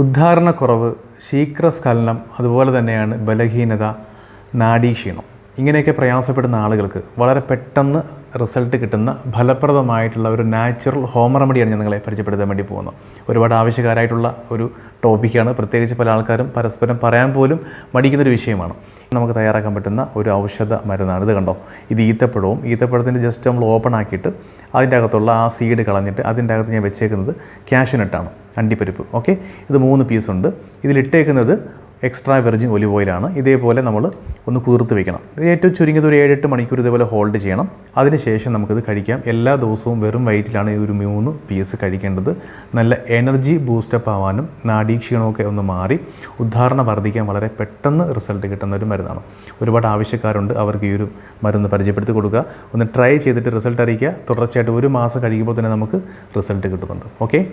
ഉദ്ധാരണക്കുറവ് ശീഘ്രസ്ഖലനം അതുപോലെ തന്നെയാണ് ബലഹീനത നാഡീക്ഷീണം. ഇങ്ങനെയൊക്കെ പ്രയാസപ്പെടുന്ന ആളുകൾക്ക് വളരെ പെട്ടെന്ന് റിസൾട്ട് കിട്ടുന്ന ഫലപ്രദമായിട്ടുള്ള ഒരു നാച്ചുറൽ ഹോം റെമഡിയാണ് ഞാൻ നിങ്ങളെ പരിചയപ്പെടുത്താൻ വേണ്ടി പോകുന്നത്. ഒരുപാട് ആവശ്യക്കാരായിട്ടുള്ള ഒരു ടോപ്പിക്കാണ്. പ്രത്യേകിച്ച് പല ആൾക്കാരും പരസ്പരം പറയാൻ പോലും മടിക്കുന്നൊരു വിഷയമാണ്. നമുക്ക് തയ്യാറാക്കാൻ പറ്റുന്ന ഒരു ഔഷധ മരുന്നാണ്. ഇത് കണ്ടോ? ഇത് ഈത്തപ്പഴവും ഈത്തപ്പഴത്തിന്റെ ജസ്റ്റ് നമ്മൾ ഓപ്പൺ ആക്കിയിട്ട് അതിന്റെ അകത്തുള്ള ആ സീഡ് കളഞ്ഞിട്ട് അതിന്റെ അകത്ത് ഞാൻ വെച്ചേക്കുന്നത് ക്യാഷ്യൂനട്ടാണ് അണ്ടിപ്പരിപ്പ്. ഓക്കെ? ഇത് മൂന്ന് പീസുണ്ട്. ഇതിലിട്ടേക്കുന്നത് എക്സ്ട്രാ വെർജിൻ ഒലിവ് ഓയിലാണ് ഇതേപോലെ നമ്മൾ ഒന്ന് കുതിർത്ത് വെക്കണം. ഏറ്റവും ചുരുങ്ങിയത് ഒരു ഏഴെട്ട് മണിക്കൂർ ഇതേപോലെ ഹോൾഡ് ചെയ്യണം. അതിനുശേഷം നമുക്കിത് കഴിക്കാം. എല്ലാ ദിവസവും വെറും വയറ്റിലാണ് ഈ ഒരു മൂന്ന് പീസ് കഴിക്കേണ്ടത്. നല്ല എനർജി ബൂസ്റ്റപ്പ് ആവാനും നാഡീക്ഷീണമൊക്കെ ഒന്ന് മാറി ഉദ്ധാരണ വർദ്ധിക്കാൻ വളരെ പെട്ടെന്ന് റിസൾട്ട് കിട്ടുന്ന ഒരു മരുന്നാണ്. ഒരുപാട് ആവശ്യക്കാരുണ്ട്. അവർക്ക് ഈ ഒരു മരുന്ന് പരിചയപ്പെടുത്തി കൊടുക്കുക. ഒന്ന് ട്രൈ ചെയ്തിട്ട് റിസൾട്ട് അറിയിക്കുക. തുടർച്ചയായിട്ട് ഒരു മാസം കഴിയുമ്പോൾ തന്നെ നമുക്ക് റിസൾട്ട് കിട്ടുന്നുണ്ട്. ഓക്കെ